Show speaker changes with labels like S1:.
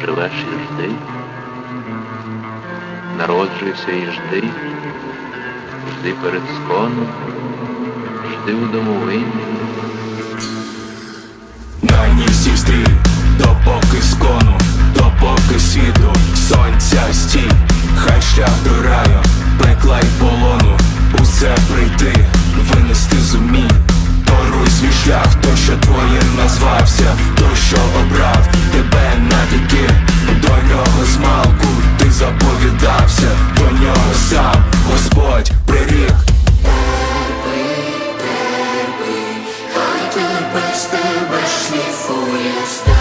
S1: Живеш і жди, народжуйся і жди, жди перед сконом, жди у домовині.
S2: На ній всі.
S3: своє стан.